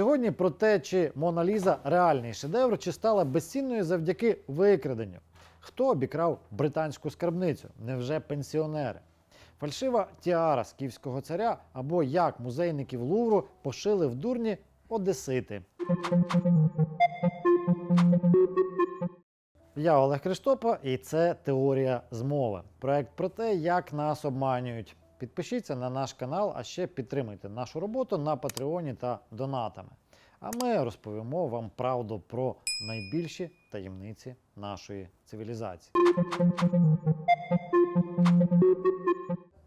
Сьогодні про те, чи Мона Ліза реальний шедевр, чи стала безцінною завдяки викраденню. Хто обікрав британську скарбницю? Невже пенсіонери? Фальшива тіара скіфського царя або як музейників Лувру пошили в дурні одесити. Я Олег Криштопа, і це Теорія змови. Проект про те, як нас обманюють. Підпишіться на наш канал, а ще підтримуйте нашу роботу на Патреоні та донатами. А ми розповімо вам правду про найбільші таємниці нашої цивілізації.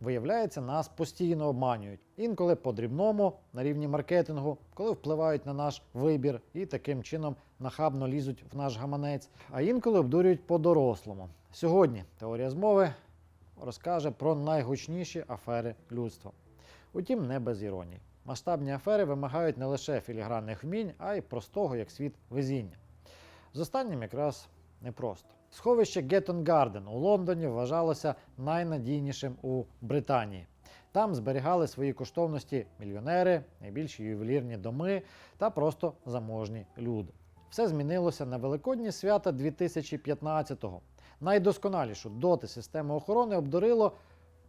Виявляється, нас постійно обманюють. Інколи по-дрібному на рівні маркетингу, коли впливають на наш вибір і таким чином нахабно лізуть в наш гаманець, а інколи обдурюють по-дорослому. Сьогодні теорія змови розкаже про найгучніші афери людства. Утім, не без іронії. Масштабні афери вимагають не лише філігранних вмінь, а й простого як світ везіння. З останнім якраз непросто. Сховище Геттон Гарден у Лондоні вважалося найнадійнішим у Британії. Там зберігали свої коштовності мільйонери, найбільші ювелірні доми та просто заможні люди. Все змінилося на Великодні свята 2015-го. Найдосконалішу доти системи охорони обдурило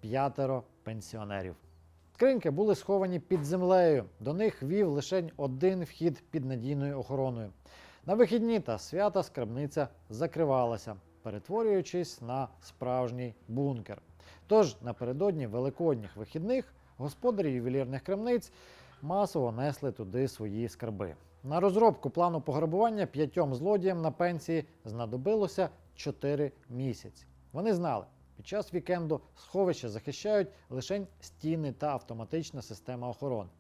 п'ятеро пенсіонерів. Скриньки були сховані під землею. До них вів лише один вхід під надійною охороною. На вихідні та свята скарбниця закривалася, перетворюючись на справжній бункер. Тож напередодні великодніх вихідних господарі ювелірних крамниць масово несли туди свої скарби. На розробку плану пограбування п'ятьом злодіям на пенсії знадобилося 4 місяці. Вони знали, під час вікенду сховища захищають лише стіни та автоматична система охорони.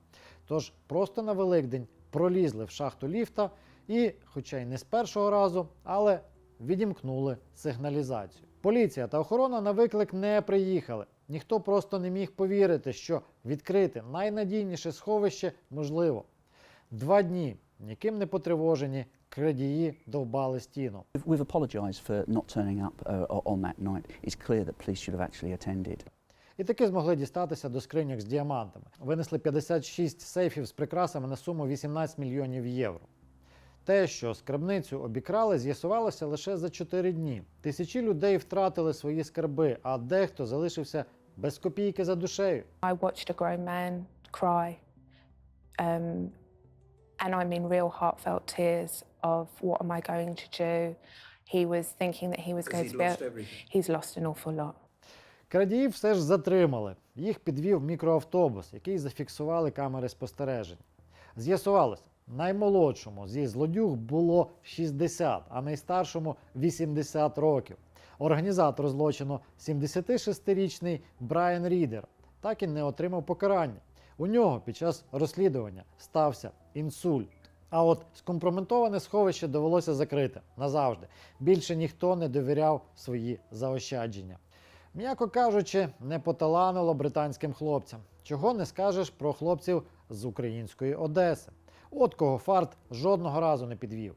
Тож просто на Великдень пролізли в шахту ліфта і, хоча й не з першого разу, але відімкнули сигналізацію. Поліція та охорона на виклик не приїхали. Ніхто просто не міг повірити, що відкрити найнадійніше сховище можливо. Два дні, ніким не потривожені, крадії довбали стіну. We've- We've for not turning up uh, on that night. It's clear that police should have actually attended. І таки змогли дістатися до скриньок з діамантами. Винесли 56 сейфів з прикрасами на суму 18 мільйонів євро. Те, що скарбницю обікрали, з'ясувалося лише за 4 дні. Тисячі людей втратили свої скарби, а дехто залишився без копійки за душею. I watched a grown man cry, um, and I mean real heartfelt tears of what am I going to do? He was thinking that he was going to be. able- He's lost an awful lot. Крадіїв все ж затримали. Їх підвів мікроавтобус, який зафіксували камери спостережень. З'ясувалося, наймолодшому зі злодюг було 60, а найстаршому 80 років. Організатор злочину 76-річний Брайан Рідер так і не отримав покарання. У нього під час розслідування стався інсульт. А от скомпрометоване сховище довелося закрити назавжди. Більше ніхто не довіряв свої заощадження. М'яко кажучи, не поталанило британським хлопцям. Чого не скажеш про хлопців з української Одеси. От кого фарт жодного разу не підвів.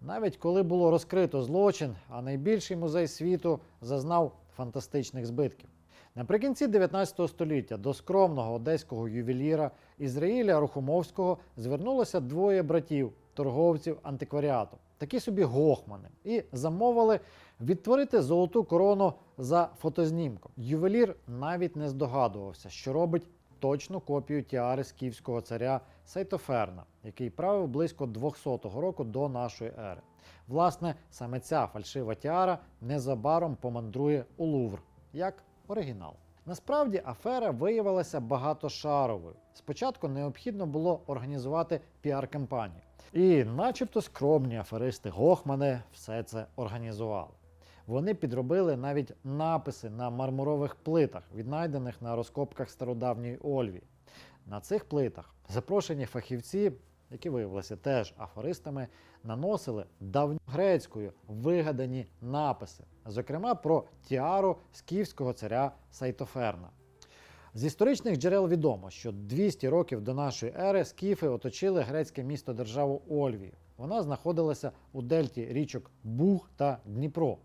Навіть коли було розкрито злочин, а найбільший музей світу зазнав фантастичних збитків. Наприкінці 19 століття до скромного одеського ювеліра Ізраїля Рухомовського звернулося двоє братів, торговців антикваріату, такі собі гохмани, і замовили відтворити золоту корону за фотознімком. Ювелір навіть не здогадувався, що робить точну копію тіари скіфського царя Сейтоферна, який правив близько 200 року до нашої ери. Власне, саме ця фальшива тіара незабаром помандрує у Лувр як оригінал. Насправді афера виявилася багатошаровою. Спочатку необхідно було організувати піар-кампанію. І, начебто, скромні аферисти Гохмани все це організували. Вони підробили навіть написи на мармурових плитах, віднайдених на розкопках стародавньої Ольві. На цих плитах запрошені фахівці, які виявилися теж афористами, наносили давньогрецькою вигадані написи, зокрема про тіару скіфського царя Сайтоферна. З історичних джерел відомо, що 200 років до нашої ери скіфи оточили грецьке місто державу Ольвію. Вона знаходилася у дельті річок Буг та Дніпро.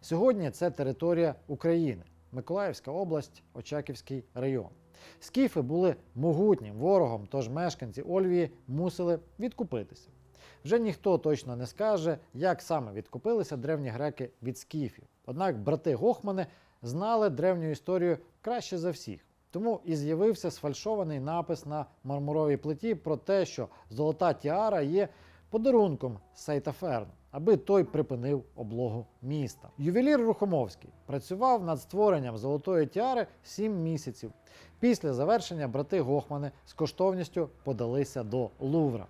Сьогодні це територія України, Миколаївська область, Очаківський район. Скіфи були могутнім ворогом, тож мешканці Ольвії мусили відкупитися. Вже ніхто точно не скаже, як саме відкупилися древні греки від скіфів. Однак брати Гохмани знали древню історію краще за всіх. Тому і з'явився сфальшований напис на мармуровій плиті про те, що золота тіара є подарунком Сейтаферн, аби той припинив облогу міста. Ювелір Рухомовський працював над створенням золотої тіари 7 місяців. Після завершення брати Гохмани з коштовністю подалися до Лувра.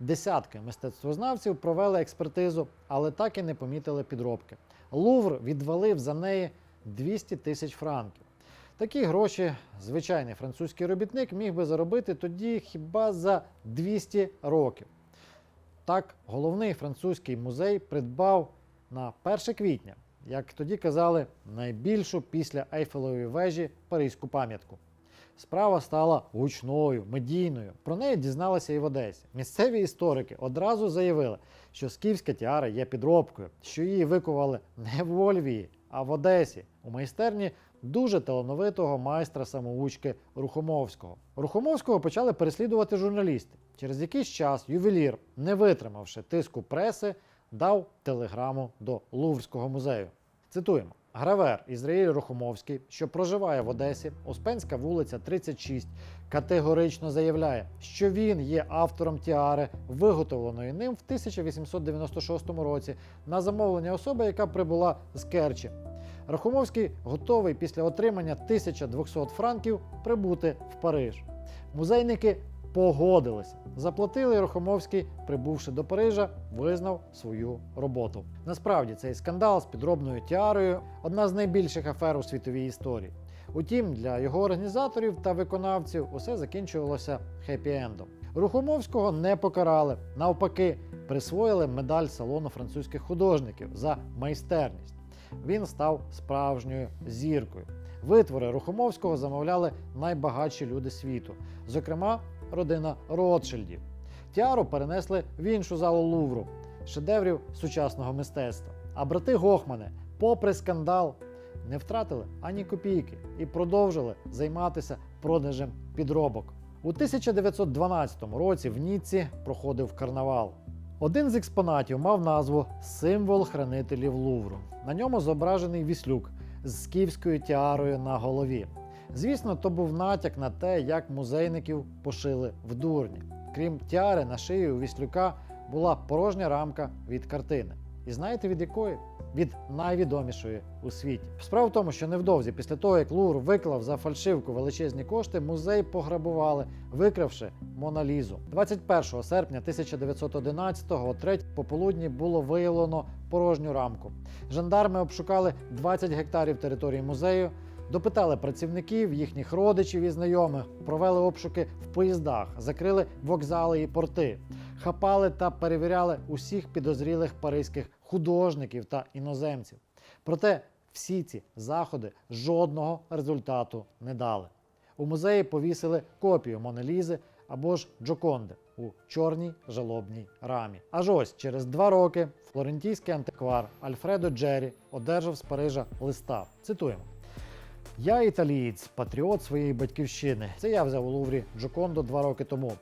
Десятки мистецтвознавців провели експертизу, але так і не помітили підробки. Лувр відвалив за неї 200 тисяч франків. Такі гроші звичайний французький робітник міг би заробити тоді хіба за 200 років. Так, головний французький музей придбав на 1 квітня, як тоді казали, найбільшу після Ейфелевої вежі паризьку пам'ятку. Справа стала гучною, медійною. Про неї дізналися і в Одесі. Місцеві історики одразу заявили, що скіфська тіара є підробкою, що її викували не в Ольвії, а в Одесі, у майстерні дуже талановитого майстра самоучки Рухомовського. Рухомовського почали переслідувати журналісти. Через якийсь час ювелір, не витримавши тиску преси, дав телеграму до Луврського музею. Цитуємо. Гравер Ізраїль Рухомовський, що проживає в Одесі, Успенська вулиця 36, категорично заявляє, що він є автором тіари, виготовленої ним в 1896 році на замовлення особи, яка прибула з Керчі. Рахумовський готовий після отримання 1200 франків прибути в Париж. Музейники погодилися. Заплатили і Рахумовський, прибувши до Парижа, визнав свою роботу. Насправді цей скандал з підробною тіарою одна з найбільших афер у світовій історії. Утім, для його організаторів та виконавців усе закінчувалося хеппі-ендом. Рухомовського не покарали, навпаки, присвоїли медаль салону французьких художників за майстерність. Він став справжньою зіркою. Витвори Рухомовського замовляли найбагатші люди світу, зокрема, родина Ротшильдів. Тіару перенесли в іншу залу Лувру шедеврів сучасного мистецтва. А брати Гохмани, попри скандал, не втратили ані копійки і продовжили займатися продажем підробок. У 1912 році в Ніцці проходив карнавал. Один з експонатів мав назву Символ хранителів Лувру. На ньому зображений віслюк з скіфською тіарою на голові. Звісно, то був натяк на те, як музейників пошили в дурні. Крім тіари, на шиї у віслюка була порожня рамка від картини. І знаєте від якої? Від найвідомішої у світі. Справа в тому, що невдовзі після того, як Лувр виклав за фальшивку величезні кошти, музей пограбували, викравши Моналізу. 21 серпня 1911-го о третій пополудні було виявлено порожню рамку. Жандарми обшукали 20 гектарів території музею, допитали працівників, їхніх родичів і знайомих, провели обшуки в поїздах, закрили вокзали і порти, хапали та перевіряли усіх підозрілих паризьких художників та іноземців. Проте всі ці заходи жодного результату не дали. У музеї повісили копію Монелізи або ж Джоконди у чорній жалобній рамі. Аж ось через два роки флорентійський антиквар Альфредо Джері одержав з Парижа листа. Цитуємо. Я італієць, патріот своєї батьківщини. Це я взяв у Луврі Джокондо два роки тому.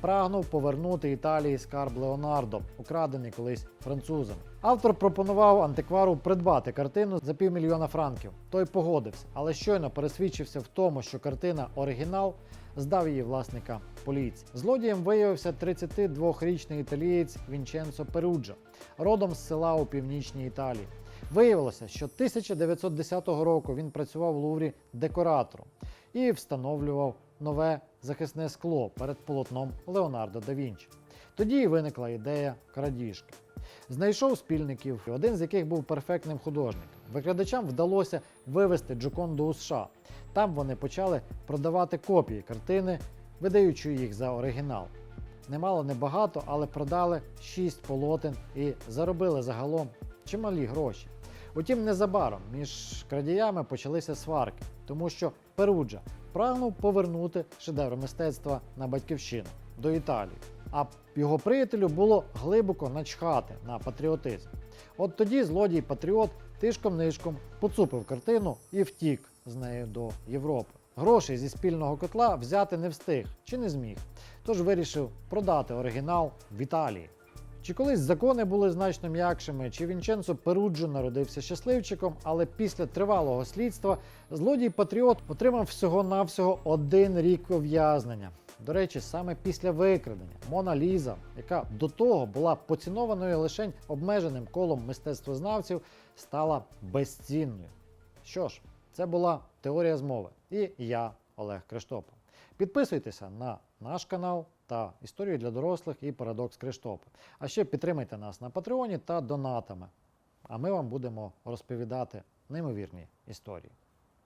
Прагнув повернути Італії скарб Леонардо, украдений колись французами. Автор пропонував антиквару придбати картину за півмільйона франків. Той погодився, але щойно пересвідчився в тому, що картина оригінал, здав її власника поліції. Злодієм виявився 32-річний італієць Вінченцо Перуджа, родом з села у північній Італії. Виявилося, що 1910 року він працював в Луврі декоратором і встановлював нове захисне скло перед полотном Леонардо да Вінчі. Тоді виникла ідея крадіжки. Знайшов спільників, один з яких був перфектним художником. Викрадачам вдалося вивезти Джоконду у США. Там вони почали продавати копії картини, видаючи їх за оригінал. Немало небагато, але продали 6 полотен і заробили загалом чималі гроші. Утім, незабаром між крадіями почалися сварки, тому що Перуджа прагнув повернути шедевр мистецтва на батьківщину до Італії. А його приятелю було глибоко начхати на патріотизм. От тоді злодій патріот тишком-нишком поцупив картину і втік з нею до Європи. Грошей зі спільного котла взяти не встиг чи не зміг, тож вирішив продати оригінал в Італії. Чи колись закони були значно м'якшими, чи Вінченцо Перуджо народився щасливчиком, але після тривалого слідства злодій Патріот отримав всього-навсього один рік ув'язнення. До речі, саме після викрадення Мона Ліза, яка до того була поцінованою лише обмеженим колом мистецтвознавців, стала безцінною. Що ж, це була теорія змови. І я, Олег Криштопа. Підписуйтеся на наш канал та історію для дорослих і парадокс Криштопа. А ще підтримайте нас на Патреоні та донатами. А ми вам будемо розповідати неймовірні історії.